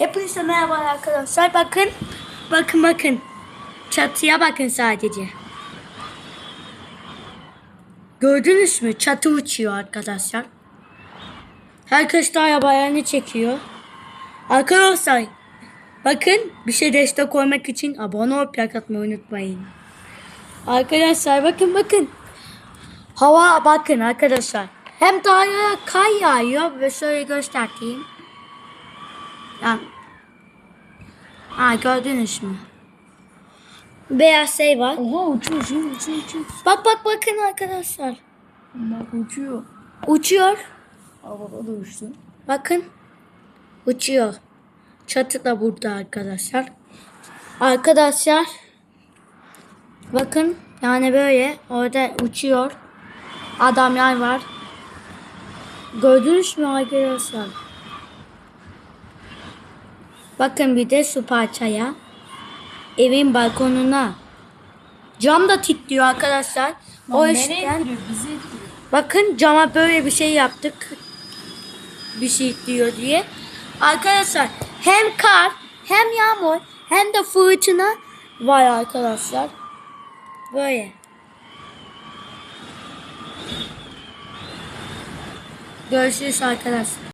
Hepinize merhaba arkadaşlar. Bakın. Bakın bakın. Çatıya bakın sadece. Gördünüz mü? Çatı uçuyor arkadaşlar. Herkes de arabalarını çekiyor. Arkadaşlar bakın bir şey destek olmak için abone olup like atmayı unutmayın. Arkadaşlar bakın bakın. Hava bakın arkadaşlar. Hem dağa kar yağıyor ve şöyle göstereyim. Yani, ha gördünüz mü? Beyaz şey var. Oha uçuyor uçuyor uçuyor uçuyor. Bak bak bakın arkadaşlar. Bak uçuyor. Uçuyor. Havada da uçtu. Bakın. Uçuyor. Çatı da burada arkadaşlar. Arkadaşlar. Bakın. Yani böyle. Orada uçuyor. Adamlar var. Gördünüz mü arkadaşlar? Bakın bir de su parçaya. Evin balkonuna. Cam da titriyor arkadaşlar. o Lan yüzden. Bizi gidiyor. Bakın cama böyle bir şey yaptık. Bir şey diyor diye. Arkadaşlar hem kar hem yağmur hem de fırtına var arkadaşlar. Böyle. Görüşürüz arkadaşlar.